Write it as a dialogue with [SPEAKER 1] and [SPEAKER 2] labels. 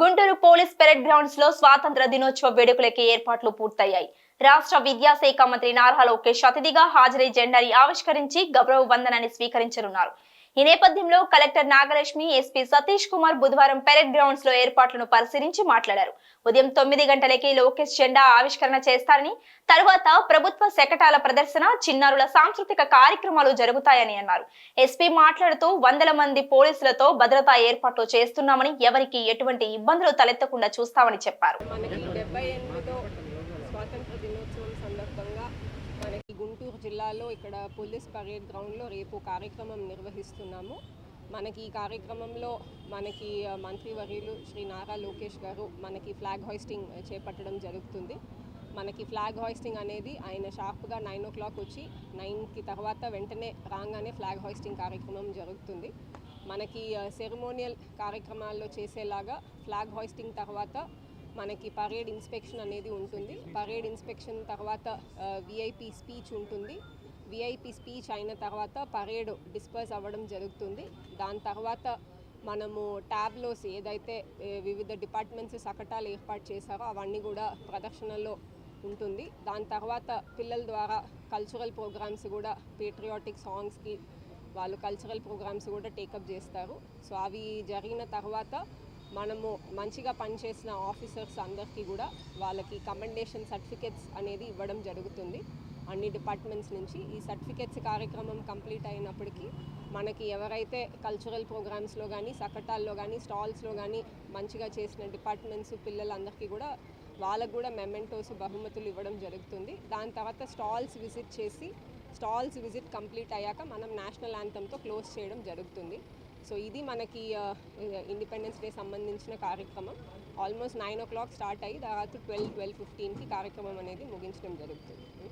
[SPEAKER 1] Guntur police parade గ్రౌండ్స్లో స్వాతంత్ర దినోత్సవ వేడుకలకి ఏర్పాట్లు పూర్తయ్యాయి. రాష్ట్ర విద్యాశాఖ మంత్రి నారా లోకేష్ అతిథిగా హాజరై జెండాని ఆవిష్కరించి గౌరవ వందనాన్ని స్వీకరించనున్నారు. ఈ నేపథ్యంలో కలెక్టర్ నాగలక్ష్మి ఎస్పీ సతీష్ కుమార్ బుధవారం పెరేడ్ గ్రౌండ్స్లో ఏర్పాట్లను పరిశీలించి మాట్లాడారు. ఉదయం తొమ్మిది గంటలకి లోకేష్ జెండా ఆవిష్కరణ చేస్తారని తరువాత ప్రభుత్వ శకటాల ప్రదర్శన చిన్నారుల సాంస్కృతిక కార్యక్రమాలు జరుగుతాయని అన్నారు. ఎస్పీ మాట్లాడుతూ వందల మంది పోలీసులతో భద్రతా ఏర్పాట్లు చేస్తున్నామని ఎవరికి ఎటువంటి ఇబ్బందులు తలెత్తకుండా చూస్తామని చెప్పారు.
[SPEAKER 2] స్వాతంత్ర దినోత్సవం సందర్భంగా జిల్లాలో ఇక్కడ పోలీస్ పరేడ్ గ్రౌండ్లో రేపు కార్యక్రమం నిర్వహిస్తున్నాము. మనకి ఈ కార్యక్రమంలో మనకి మంత్రి మంత్రివర్యులు శ్రీ నారా లోకేష్ గారు మనకి ఫ్లాగ్ హోయిస్టింగ్ చేపట్టడం జరుగుతుంది. మనకి ఫ్లాగ్ హాయిస్టింగ్ అనేది ఆయన షార్ప్గా నైన్ ఓ క్లాక్ వచ్చి నైన్కి తర్వాత వెంటనే రాగానే ఫ్లాగ్ హోయిస్టింగ్ కార్యక్రమం జరుగుతుంది. మనకి సెరమోనియల్ కార్యక్రమాల్లో చేసేలాగా ఫ్లాగ్ హాయిస్టింగ్ తర్వాత మనకి పరేడ్ ఇన్స్పెక్షన్ అనేది ఉంటుంది. పరేడ్ ఇన్స్పెక్షన్ తర్వాత విఐపి స్పీచ్ ఉంటుంది. విఐపి స్పీచ్ అయిన తర్వాత పరేడ్ డిస్పర్స్ అవ్వడం జరుగుతుంది. దాని తర్వాత మనము ట్యాబ్లోస్ ఏదైతే వివిధ డిపార్ట్మెంట్స్ సకటాలు ఏర్పాటు చేశారో అవన్నీ కూడా ప్రదర్శనలో ఉంటుంది. దాని తర్వాత పిల్లల ద్వారా కల్చరల్ ప్రోగ్రామ్స్ కూడా పేట్రియాటిక్ సాంగ్స్కి వాళ్ళు కల్చరల్ ప్రోగ్రామ్స్ కూడా టేకప్ చేస్తారు. సో అవి జరిగిన తర్వాత మనము మంచిగా పనిచేసిన ఆఫీసర్స్ అందరికీ కూడా వాళ్ళకి కమెండేషన్ సర్టిఫికెట్స్ అనేది ఇవ్వడం జరుగుతుంది. అన్ని డిపార్ట్మెంట్స్ నుంచి ఈ సర్టిఫికెట్స్ కార్యక్రమం కంప్లీట్ అయినప్పటికీ మనకి ఎవరైతే కల్చరల్ ప్రోగ్రామ్స్లో కానీ సకటాల్లో కానీ స్టాల్స్లో కానీ మంచిగా చేసిన డిపార్ట్మెంట్స్ పిల్లలందరికీ కూడా వాళ్ళకు కూడా మెమెంటోస్ బహుమతులు ఇవ్వడం జరుగుతుంది. దాని తర్వాత స్టాల్స్ విజిట్ చేసి స్టాల్స్ విజిట్ కంప్లీట్ అయ్యాక మనం నేషనల్ యాంథమ్తో క్లోజ్ చేయడం జరుగుతుంది. సో ఇది మనకి ఇండిపెండెన్స్ డే సంబంధించిన కార్యక్రమం. Almost nine o'clock start అయ్యి తర్వాత ట్వెల్వ్ ట్వెల్వ్ ఫిఫ్టీన్కి కార్యక్రమం అనేది ముగించడం జరుగుతుంది.